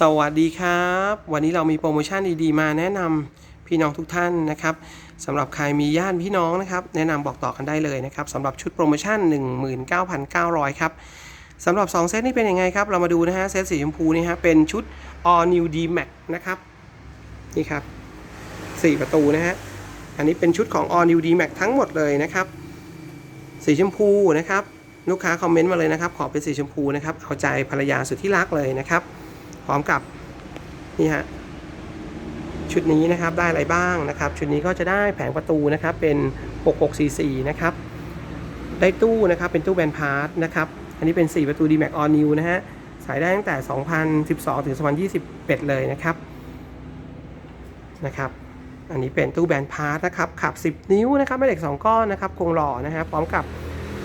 สวัสดีครับ วันนี้เรามีโปรโมชั่นดีๆ มาแนะนำพี่น้องทุกท่านนะครับสำหรับใครมีญาติพี่น้องนะครับ แนะนำบอกต่อกันได้เลยนะครับสำหรับชุดโปรโมชั่น 19,900 ครับสำหรับ 2 เซตนี้เป็นยังไงครับ เรามาดูนะฮะเซตสีชมพูนี่ฮะเป็นชุด All New D Max นะครับนี่ครับ 4 ประตูนะฮะอันนี้เป็นชุดของ All New D Max ทั้งหมดเลยนะครับสีชมพูนะครับลูกค้าคอมเมนต์มาเลยนะครับ ขอเป็นสีชมพูนะครับเอาใจภรรยาสุดที่รักเลยนะครับ พร้อมกับนี่ฮะชุดนี้นะครับได้อะไรบ้างนะครับ ชุดนี้ก็จะได้แผงประตูนะครับเป็น 6644 นะครับ ได้ตู้นะครับเป็นตู้แบนพาร์ทนะครับ อันนี้เป็น 4 ประตู D-Max All New นะฮะใส่ได้ตั้งแต่ 2012 ถึง 2021 เลยนะครับนะครับ อันนี้เป็นตู้แบนพาร์ทนะครับขับ 10 นิ้วนะครับไม่เหล็ก 2 ก้อนนะครับโครงหล่อนะฮะพร้อมกับ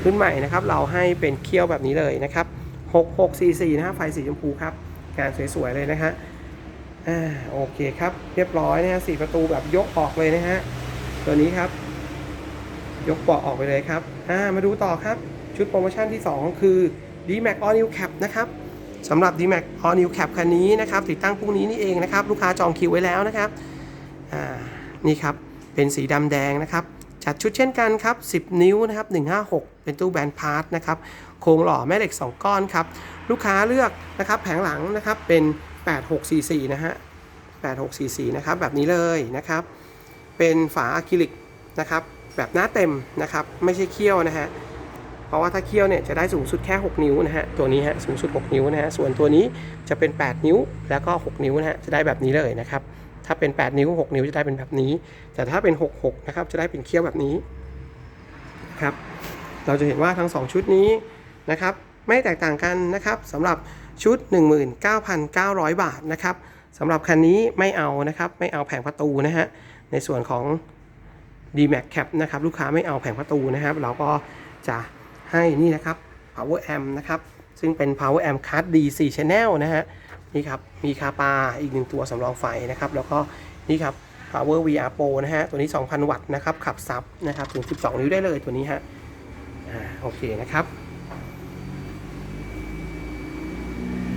รุ่นใหม่นะครับ เราให้เป็นเคี้ยวแบบนี้เลยนะครับ 6644 นะฮะไฟสีชมพูครับ งานสวยๆเลยนะฮะอ่าโอเคครับ เรียบร้อยนะฮะสี่ประตูแบบยกออกเลยนะฮะตัวนี้ครับ ยกเบาะออกไปเลยครับอ่ามาดูต่อครับชุดโปรโมชั่นที่ 2 คือ D-Max All New Cap นะครับสำหรับ D-Max All New Cap คันนี้นะครับติดตั้งพรุ่งนี้นี่เองนะครับ ลูกค้าจองคิวไว้แล้วนะครับอ่านี่ครับเป็นสีดำแดงนะครับจัดชุดเช่นกันครับ 10 นิ้วนะครับ 156 เป็นตู้แบนพาร์ทนะครับ โครงหล่อแม่เหล็ก 2 ก้อนครับ ลูกค้าเลือกนะครับแผงหลังนะครับเป็น 8644 นะฮะ 8644 นะครับแบบนี้เลยนะครับ เป็นฝาอะคริลิกนะครับแบบหน้าเต็มนะครับไม่ใช่เคี้ยวนะฮะเพราะว่าถ้าเคี้ยวเนี่ยจะได้สูงสุดแค่ 6 นิ้วนะฮะ ตัวนี้ฮะสูงสุด 6 นิ้วนะฮะ ส่วนตัวนี้จะเป็น 8 นิ้วแล้วก็ 6 นิ้วนะฮะ จะได้แบบนี้เลยนะครับ ถ้าเป็น 8 นิ้ว 6 นิ้วจะได้เป็นแบบนี้ แต่ถ้าเป็น 66 นะครับ จะได้เป็นเคี้ยวแบบนี้ครับ เราจะเห็นว่าทั้ง 2 ชุดนี้ นะครับ ไม่แตกต่างกันนะครับสำหรับชุด 19,900 บาทนะครับสำหรับคันนี้ไม่เอานะครับไม่เอาแผงประตูนะฮะในส่วนของ D-Max Cap นะครับลูกค้าไม่เอาแผงประตูนะครับ เราก็จะให้นี่นะครับ Power Amp นะครับซึ่งเป็น Power Amp Card D 4 Channel นะฮะนี่ครับมีคาปาอีกหนึ่งตัวสำรองไฟนะครับแล้วก็นี่ครับ Power VR Pro นะฮะตัวนี้ 2,000 วัตต์นะครับขับซับนะครับถึง 12 นิ้วได้เลยตัวนี้ฮะอ่าโอเคนะครับ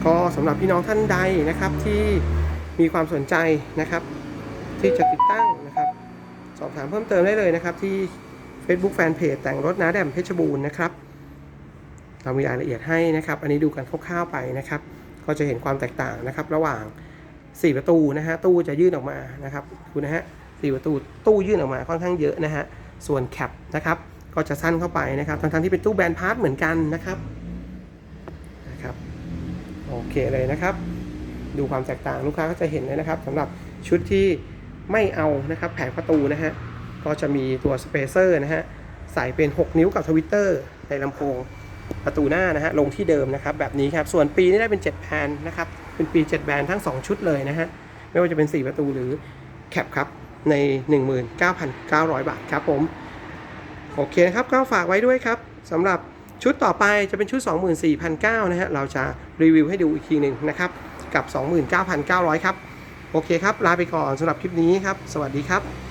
ก็สำหรับพี่น้องท่านใดนะครับที่มีความสนใจนะครับ ที่จะติดตั้งนะครับ สอบถามเพิ่มเติมได้เลยนะครับ ที่ Facebook Fanpage แต่งรถน้าแดมเพชรบูรณ์นะครับเรามีรายละเอียดให้นะครับ อันนี้ดูกันคร่าวๆไปนะครับ ก็จะเห็นความแตกต่างนะครับ ระหว่าง 4 ประตูนะฮะตู้จะยื่นออกมานะครับดูนะฮะสประตูตู้ยื่นออกมาค่อนข้างเยอะนะฮะส่วนแคปนะครับก็จะสั้นเข้าไปนะครับทั้งๆที่เป็นตู้แบนพาร์ทเหมือนกันนะครับนะครับ โอเคเลยนะครับ ดูความแตกต่างลูกค้าก็จะเห็นเลยนะครับสำหรับชุดที่ไม่เอานะครับแผงประตูนะฮะก็จะมีตัวสเปเซอร์นะฮะใส่เป็น 6 นิ้วกับทวิตเตอร์ในลำโพงประตูหน้านะฮะลงที่เดิมนะครับแบบนี้ครับส่วนปีนี่ได้เป็น7แบนนะครับเป็นปี 7 แบนทั้ง 2 ชุดเลยนะฮะไม่ว่าจะเป็น 4 ประตูหรือแคปครับใน 19,900 บาทครับผม โอเคนะครับก็ฝากไว้ด้วยครับสำหรับ ชุดต่อไปจะเป็นชุด 24,900นะฮะเราจะรีวิวให้ดูอีกทีหนึ่งนะครับ กับ 29,900 ครับ โอเคครับ ลาไปก่อนสำหรับคลิปนี้ครับ สวัสดีครับ